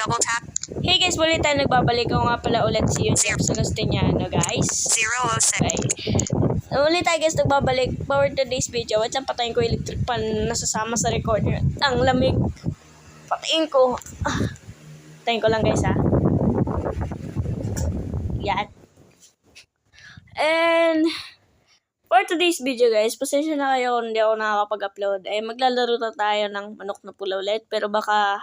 Double tap. Hey guys, muli tayo nagbabalik. Ako nga pala ulit si Yusuf Sagustiniano, guys. 006. Okay. Ulit tayo guys nagbabalik for today's video. Wait lang, patayin ko electric pan na nasasama sa recorder. Ang lamig. Patayin ko. Ah. Patayin ko lang guys ha. Yan. And for today's video guys, pasensya na kayo kung hindi ako nakakapag-upload. Eh, maglalaro na tayo ng manok na pula ulit. Pero baka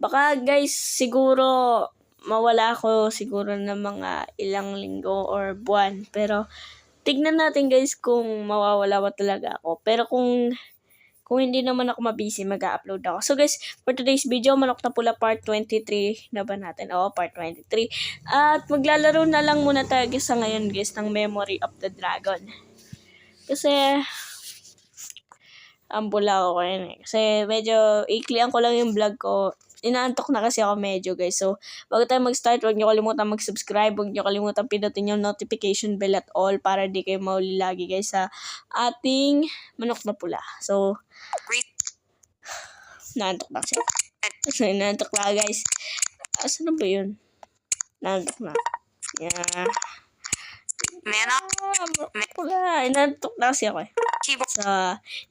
Baka guys, siguro mawala ako siguro ng mga ilang linggo or buwan. Pero tignan natin guys kung mawawala ba talaga ako. Pero kung kung hindi naman ako mabisi, mag-upload ako. So guys, for today's video, Manok na Pula part 23 na ba natin? Oo, part 23. At maglalaro na lang muna tayo sa ngayon guys ng Memory of the Dragon. Kasi ang bula ko ngayon eh. Kasi medyo iklian ko lang yung vlog ko. Inaantok na kasi ako medyo guys. So, bago tayo mag-start, huwag niyo kalimutan mag-subscribe. Huwag niyo kalimutan pinutin yung notification bell at all para di kayo mauli lagi guys sa ating manok na pula. So, naantok na siya. So, naantok na guys. Asan na ba yun? Naantok na. Yeah. Ah, manok na pula. Inaantok na kasi ako eh. So,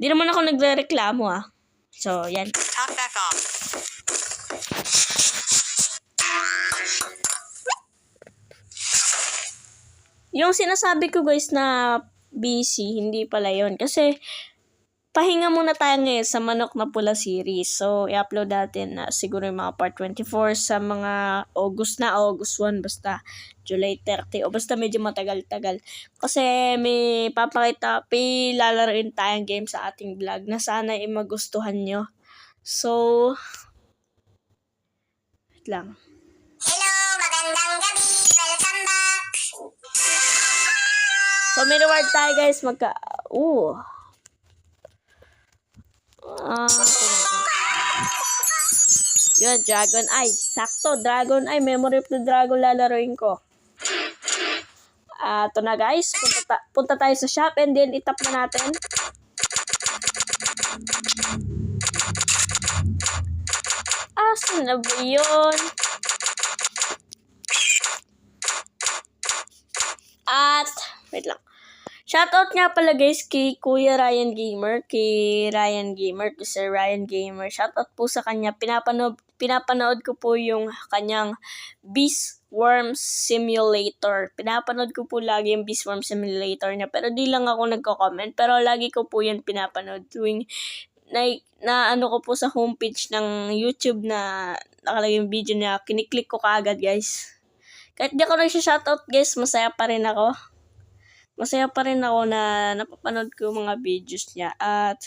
hindi naman ako nagre-reklamo ah. So, yan. Talk back off. Yung sinasabi ko guys na busy, hindi pala yun. Kasi, pahinga muna tayo ngayon sa Manok na Pula series. So, i-upload natin na siguro yung mga part 24 sa mga August na, August 1, basta July 30, o basta medyo matagal-tagal. Kasi may papakita, may lalaroin tayong game sa ating vlog na sana ay magustuhan nyo. So, lang. Hello, magandang gabi. Welcome back. So, may reward tayo guys. Magka... Ooh. Ah, yun, Dragon Eye. Sakto, Dragon Eye. Memory of the Dragon lalaroin ko. Ah, ito na guys. Punta, ta- punta tayo sa shop and then itap na natin. Na ba yun? At, wait lang. Shoutout nga pala guys kay Kuya Ryan Gamer, kay Ryan Gamer, kay Sir Ryan Gamer. Shoutout po sa kanya. Pinapanood, pinapanood ko po yung kanyang Beast Worm Simulator. Pinapanood ko po lagi yung Beast Worm Simulator niya. Pero di lang ako nagko-comment. Pero lagi ko po yan pinapanood tuwing na, na ano ko po sa homepage ng YouTube na nakalagay yung video niya. Kiniklik ko kaagad guys. Kahit di ako nagsha-shoutout guys, masaya pa rin ako. Masaya pa rin ako na napapanood ko yung mga videos niya. At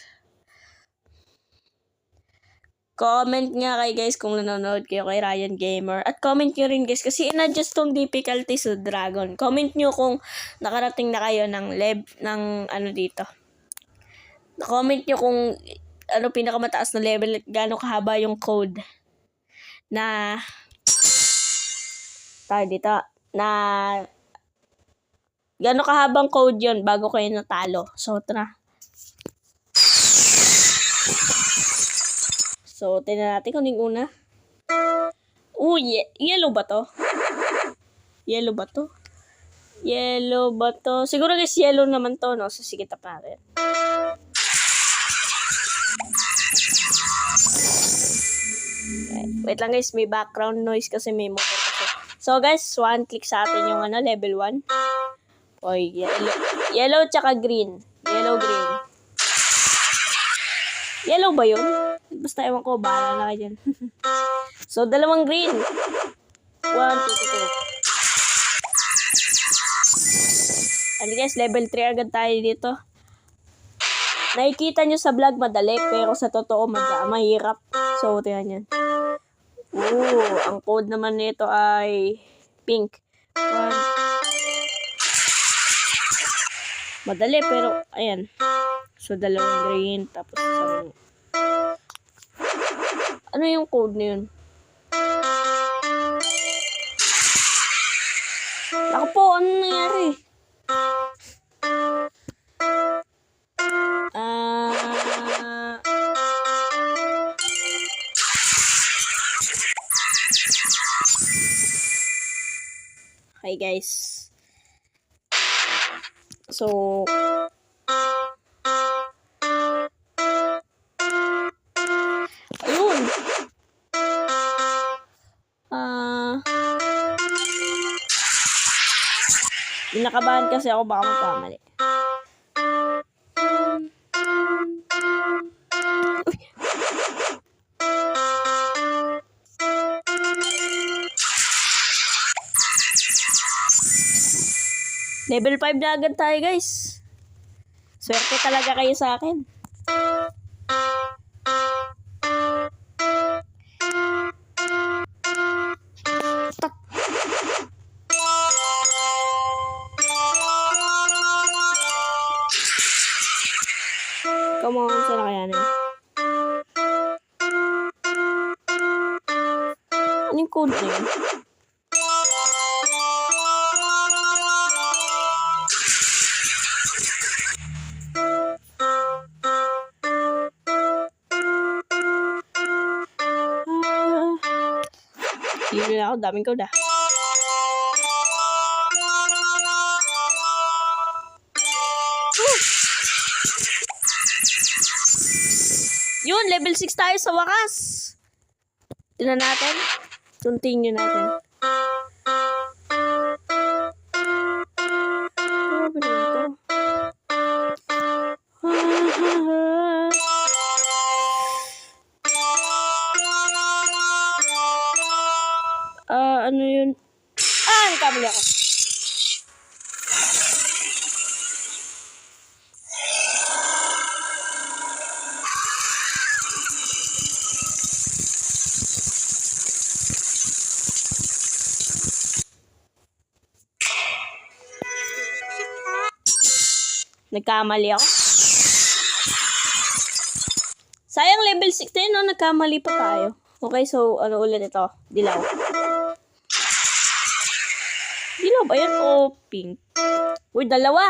comment nga kay guys kung nanonood kayo kay Ryan Gamer. At comment nyo rin guys kasi in-adjust tong difficulty sa Dragon. Comment nyo kung nakarating na kayo ng leb ng ano dito. Comment nyo kung ano pinakamataas na level gaano kahaba yung code na tayo dito na gano'ng kahabang code yon bago kayo natalo. So, tara. So, tingnan natin kung ano una. Uh, ye- yellow ba to? Yellow ba to? Yellow ba to? Siguro guys, yellow naman to, no? So, sige, tap natin. Wait lang guys, may background noise kasi may motor kasi. So guys, one click sa atin yung ano, level 1. Oy, yellow. Yellow tsaka green. Yellow, green. Yellow ba yun? Basta ewan ko, bahala na kayo dyan. so, dalawang green. One, two, two, two. Ano guys, level 3 agad tayo dito. Nakikita nyo sa vlog madali, pero sa totoo mag mahirap. So, tingnan yan. Ooh, ang code naman nito ay pink. One. Madali, pero, ayan. So, dalawang green, tapos isang... Ano yung code na yun? Ako po, ano nangyari? Okay, guys. So, ayun. Ah, Inakabahan kasi ako baka magkamali. Level 5 na agad tayo, guys. Swerte talaga kayo sa akin. Ako, daming code ah. Yun, level 6 tayo sa wakas. Tingnan natin. Continue natin. Grabe naman to. Ah, ano yun? Ah, nagkamali ako. Nagkamali ako. Sayang level 6 na yun, no? Nagkamali pa tayo. Okay, so ano ulit ito? Dilaw. Dilaw ba yan? O pink? Uy, dalawa!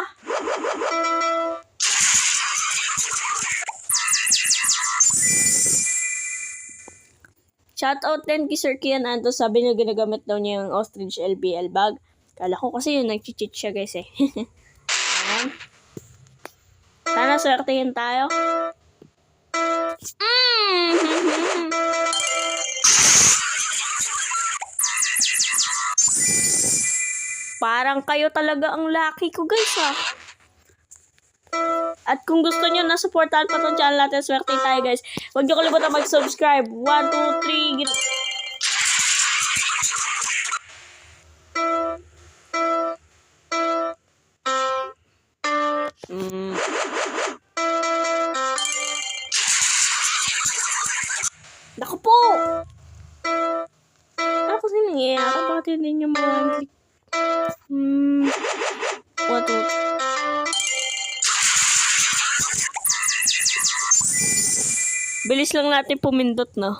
Shoutout din kay Sir Kian Anto. Sabi niya ginagamit daw niya yung ostrich LBL bag. Kala ko kasi yun, nag-cheat siya guys eh. Sana swertein tayo. Mm. Parang kayo talaga ang lucky ko guys ah. At kung gusto nyo na supportahan pa tong channel natin, swerte tayo guys. Huwag nyo kalimutan mag-subscribe. 1, 2, 3, git- Mm. Naku po! Ano kasi nangyayari? Bakit hindi nyo ma-click? Bilis lang natin pumindot, no?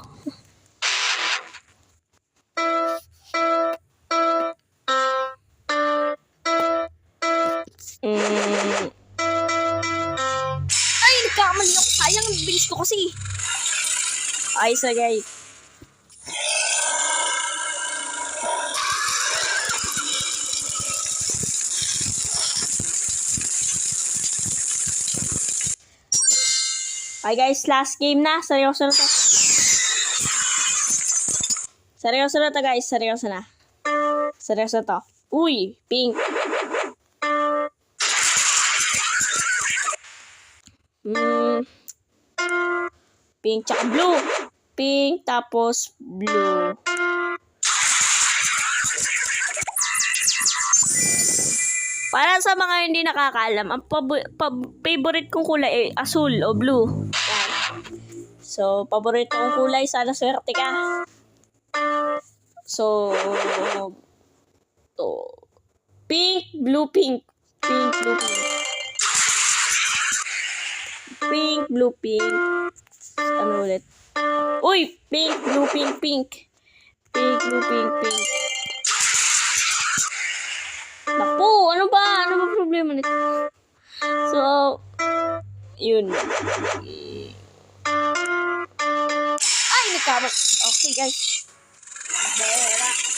Mm. Ay, nagkamali ako. Sayang, bilis ko kasi. Ayos na, guys. Okay guys, last game na. Seryoso na to. Seryoso na to guys. Seryoso na. Seryoso to. Uy, pink. Hmm. Pink tsaka blue. Pink tapos blue. Para sa mga hindi nakakaalam, ang pabo- pab- favorite kong kulay ay asul o blue. So, paborito kong kulay, sana swerte ka. So, to pink, blue, pink. Pink, blue, pink. Pink, blue, pink. Ano ulit? Uy! Pink, blue, pink, pink. Pink, blue, pink, pink. Naku, ano ba? Ano ba problema nito? So, yun. Ay, nagkamot. Okay, guys. Bera.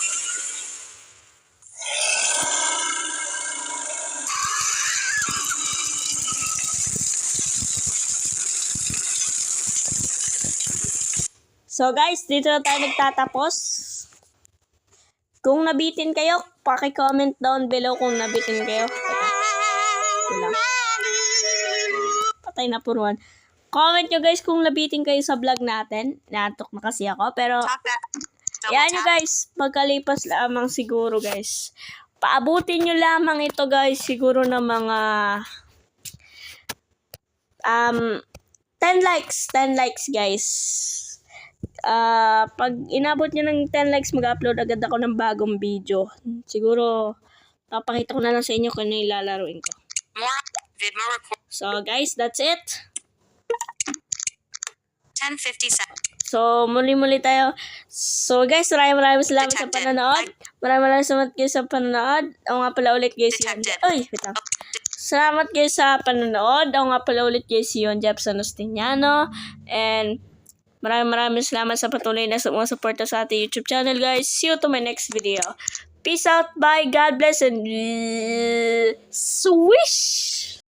So guys, dito na tayo nagtatapos. Kung nabitin kayo, paki-comment down below kung nabitin kayo. Patay na puruan. Comment nyo guys kung nabitin kayo sa vlog natin. Natok na kasi ako. Pero, yan nyo guys. Pagkalipas lamang siguro guys. Paabutin nyo lamang ito guys. Siguro na mga... Um, 10 likes. 10 likes guys. Ah, pag inabot nyo ng 10 likes, mag-upload agad ako ng bagong video. Siguro, papakita ko na lang sa inyo kung ano yung lalaroin ko. So, guys, that's it. 1057. So, muli-muli tayo. So, guys, maraming maraming salamat sa Detected. panonood. Maraming maraming salamat guys sa panonood. Ako nga pala ulit guys yun. Detected. Uy, wait lang. Salamat guys sa panonood. Ako nga pala ulit guys yun, Jepson Ostiniano. And maraming maraming salamat sa patuloy na mga suporta sa ating YouTube channel guys. See you to my next video. Peace out, bye, God bless, and swish!